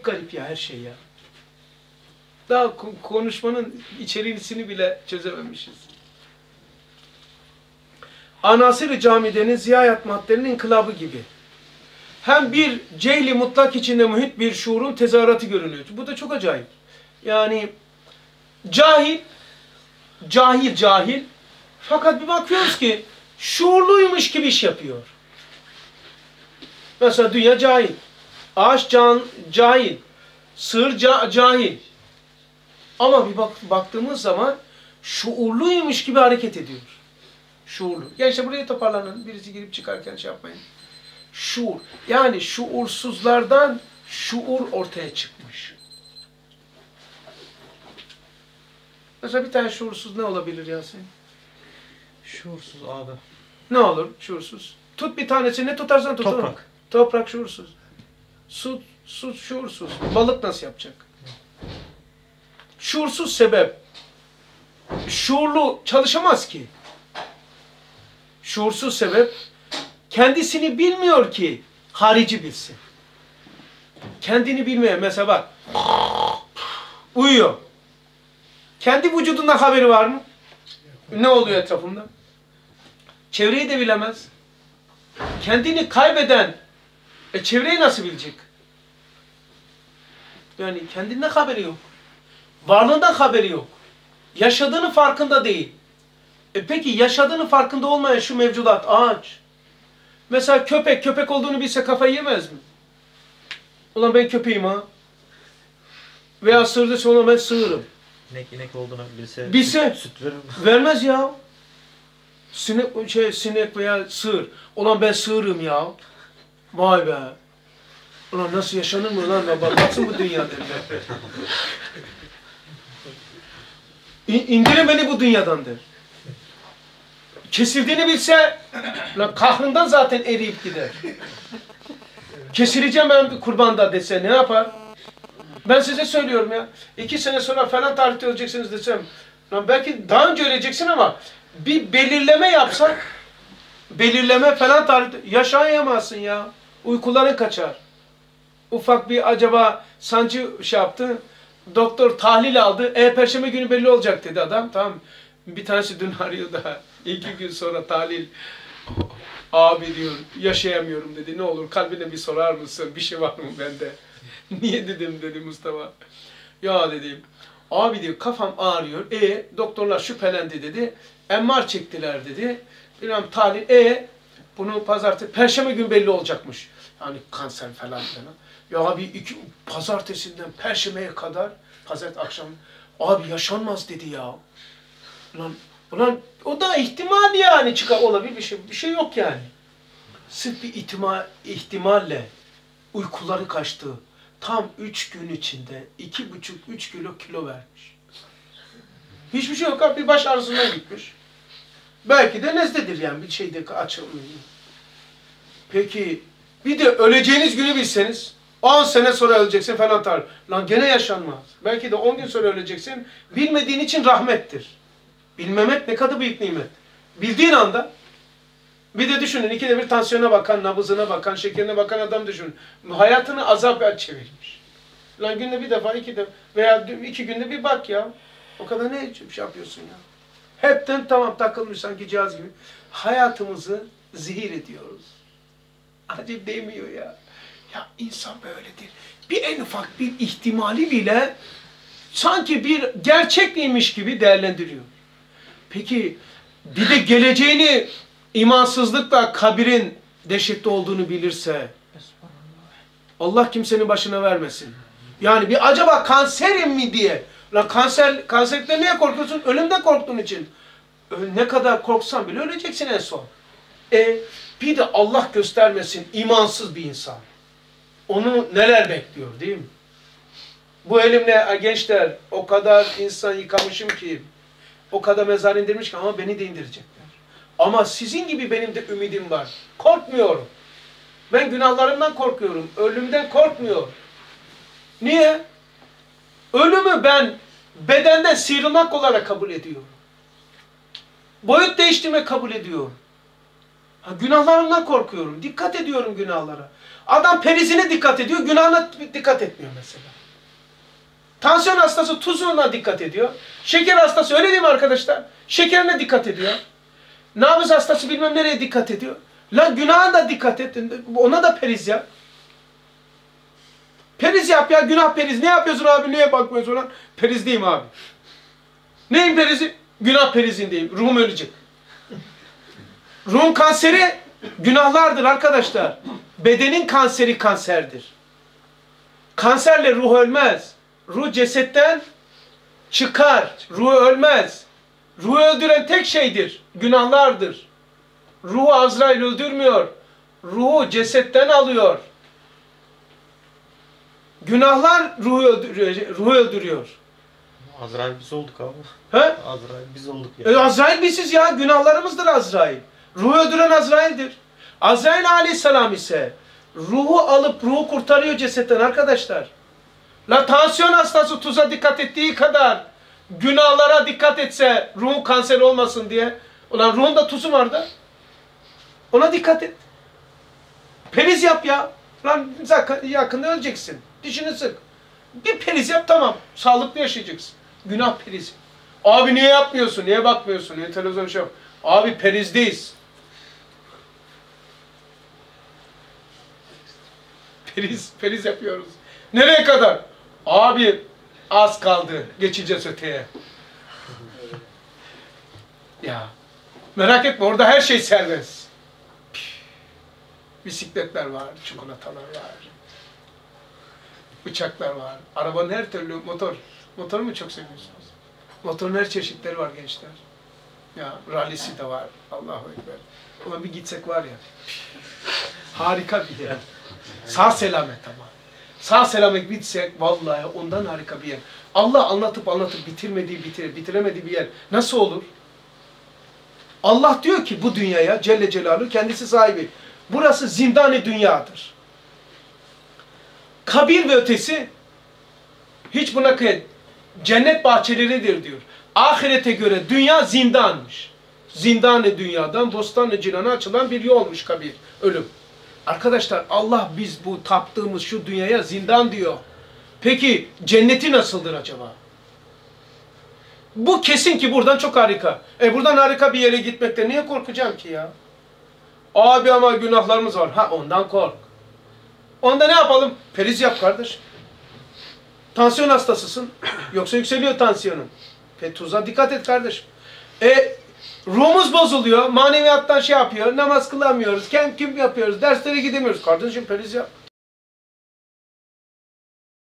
acayip garip ya her şey ya. Daha konuşmanın içeriğini bile çözememişiz. Anasır-ı Camide'nin ziyayat maddelerinin inkılabı gibi. Hem bir cehli mutlak içinde muhit bir şuurun tezahüratı görünüyor. Bu da çok acayip. Yani cahil, cahil cahil fakat bir bakıyoruz ki şuurluymuş gibi iş yapıyor. Mesela dünya cahil. Ağaç can, cahil. Sığır ca, cahil. Ama bir bak, baktığımız zaman şuurluymuş gibi hareket ediyor. Şuurlu. Gençler buraya toparlanın. Birisi girip çıkarken şey yapmayın. Şuur. Yani şuursuzlardan şuur ortaya çıkmış. Mesela bir tane şuursuz ne olabilir Yasin? Şuursuz abi. Ne olur şuursuz? Tut bir tanesini ne tutarsan tut. Toprak. Toprak şuursuz. Su, su şuursuz. Balık nasıl yapacak? Şuursuz sebep. Şuurlu çalışamaz ki. Şuursuz sebep kendisini bilmiyor ki harici bilsin. Kendini bilmeyen mesela bak uyuyor. Kendi vücudunda haberi var mı? Ne oluyor etrafında? Çevreyi de bilemez. Kendini kaybeden e çevreyi nasıl bilecek? Yani kendinden haberi yok. Varlığından haberi yok. Yaşadığını farkında değil. E peki yaşadığını farkında olmayan şu mevcudat ağaç. Mesela köpek köpek olduğunu bilse kafayı yemez mi? Ulan ben köpeğim ha. Veya sığırda ulan ben sığırım. İnek inek olduğunu bilse, Bilse. süt, süt verir mi? Vermez ya. Sinek, şey, sinek veya sığır. Ulan ben sığırım ya. Vay be. Ulan nasıl yaşanır mı lan? Bak, baksın bu dünya. İ- İndirin beni bu dünyadan der. Kesildiğini bilse lan kahrından zaten eriyip gider. Kesileceğim ben kurbanda dese ne yapar? Ben size söylüyorum ya. iki sene sonra falan tarihte öleceksiniz desem. Lan belki daha önce öleceksin ama bir belirleme yapsak belirleme falan tarihte yaşayamazsın ya. Uykuların kaçar. Ufak bir acaba sancı şey yaptı. Doktor tahlil aldı. E perşembe günü belli olacak dedi adam. Tamam. Bir tanesi dün arıyor da iki gün sonra tahlil abi diyor yaşayamıyorum dedi. Ne olur kalbine bir sorar mısın? Bir şey var mı bende? Niye dedim dedi Mustafa. Ya dedim. Abi diyor kafam ağrıyor. E doktorlar şüphelendi dedi. MR çektiler dedi. Bilmem tahlil. E bunu pazartesi, perşembe gün belli olacakmış. Yani kanser falan falan. Ya abi iki, pazartesinden perşembeye kadar pazartesi akşam abi yaşanmaz dedi ya. Ulan, ulan o da ihtimal yani çıkar olabilir bir şey. Bir şey yok yani. Sırf bir ihtimal, ihtimalle uykuları kaçtı. Tam üç gün içinde iki buçuk, üç kilo kilo vermiş. Hiçbir şey yok abi. Bir baş ağrısından gitmiş. Belki de nezledir yani. Bir şeyde açılmıyor. Peki bir de öleceğiniz günü bilseniz 10 sene sonra öleceksin falan tar. Lan gene yaşanmaz. Belki de 10 gün sonra öleceksin. Bilmediğin için rahmettir. Bilmemek ne kadar büyük nimet. Bildiğin anda bir de düşünün ikide bir tansiyona bakan, nabızına bakan, şekerine bakan adam düşünün. Hayatını azap çevirmiş. Lan günde bir defa, iki defa veya iki günde bir bak ya. O kadar ne şey yapıyorsun ya? Hepten tamam takılmış sanki cihaz gibi. Hayatımızı zehir ediyoruz. Acip değmiyor ya. Ya insan böyledir. Bir en ufak bir ihtimali bile sanki bir gerçekliymiş gibi değerlendiriyor. Peki bir de geleceğini imansızlıkla kabirin dehşetli olduğunu bilirse Allah kimsenin başına vermesin. Yani bir acaba kanserim mi diye. La kanser, kanserlikten niye korkuyorsun? Ölümden korktuğun için. Ne kadar korksan bile öleceksin en son. E bir de Allah göstermesin imansız bir insan. Onu neler bekliyor değil mi? Bu elimle gençler o kadar insan yıkamışım ki o kadar mezar indirmiş ki ama beni de indirecekler. Ama sizin gibi benim de ümidim var. Korkmuyorum. Ben günahlarımdan korkuyorum. Ölümden korkmuyorum. Niye? Ölümü ben bedenden sıyrılmak olarak kabul ediyorum. Boyut değiştirme kabul ediyorum. Ha, günahlarımdan korkuyorum. Dikkat ediyorum günahlara. Adam perizine dikkat ediyor, günahına dikkat etmiyor mesela. Tansiyon hastası tuzuna dikkat ediyor. Şeker hastası öyle değil mi arkadaşlar? Şekerine dikkat ediyor. Nabız hastası bilmem nereye dikkat ediyor. Lan günaha da dikkat et. Ona da periz yap. Periz yap ya günah periz. Ne yapıyorsun abi? Neye bakmıyorsun lan? Perizdeyim abi. Neyin perizi? Günah perizindeyim. Ruhum ölecek. Ruhun kanseri günahlardır arkadaşlar. Bedenin kanseri kanserdir. Kanserle ruh ölmez. Ruh cesetten çıkar. Ruh ölmez. Ruhu öldüren tek şeydir. Günahlardır. Ruhu Azrail öldürmüyor. Ruhu cesetten alıyor. Günahlar ruhu öldürüyor. Ruhu öldürüyor. Azrail biz olduk abi. He? Azrail biz olduk ya. E, Azrail biziz ya. Günahlarımızdır Azrail. Ruhu öldüren Azrail'dir. Azrail aleyhisselam ise ruhu alıp ruhu kurtarıyor cesetten arkadaşlar. La tansiyon hastası tuza dikkat ettiği kadar günahlara dikkat etse ruhun kanser olmasın diye. Ulan ruhun da tuzu var da. Ona dikkat et. Periz yap ya. Lan yakında öleceksin. Dişini sık. Bir periz yap tamam. Sağlıklı yaşayacaksın. Günah perizi. Abi niye yapmıyorsun? Niye bakmıyorsun? Niye televizyon şey yap? Abi perizdeyiz. Periz, periz yapıyoruz. Nereye kadar? Abi az kaldı. Geçeceğiz öteye. ya. Merak etme orada her şey serbest. Bisikletler var, çikolatalar var. Bıçaklar var. Arabanın her türlü motor. Motoru mu çok seviyorsunuz? Motorun her çeşitleri var gençler. Ya rallisi de var. Allahu Ekber. Ona bir gitsek var ya. Harika bir yer. Sağ selamet ama. Sağ selamet gitsek vallahi ondan harika bir yer. Allah anlatıp anlatıp bitirmediği, bitir, bitiremediği bir yer nasıl olur? Allah diyor ki bu dünyaya Celle Celaluhu kendisi sahibi. Burası zindan-ı dünyadır. Kabir ve ötesi hiç buna kıyet. Cennet bahçeleridir diyor. Ahirete göre dünya zindanmış. Zindan-ı dünyadan bostan-ı cinana açılan bir yolmuş kabir, ölüm. Arkadaşlar Allah biz bu taptığımız şu dünyaya zindan diyor. Peki cenneti nasıldır acaba? Bu kesin ki buradan çok harika. E buradan harika bir yere gitmekte niye korkacağım ki ya? Abi ama günahlarımız var. Ha ondan kork. Onda ne yapalım? Periz yap kardeş. Tansiyon hastasısın. Yoksa yükseliyor tansiyonun. E, tuza dikkat et kardeşim. E ruhumuz bozuluyor. Maneviyattan şey yapıyor. Namaz kılamıyoruz. Kem kim yapıyoruz. Derslere gidemiyoruz. Kardeşim periz yap.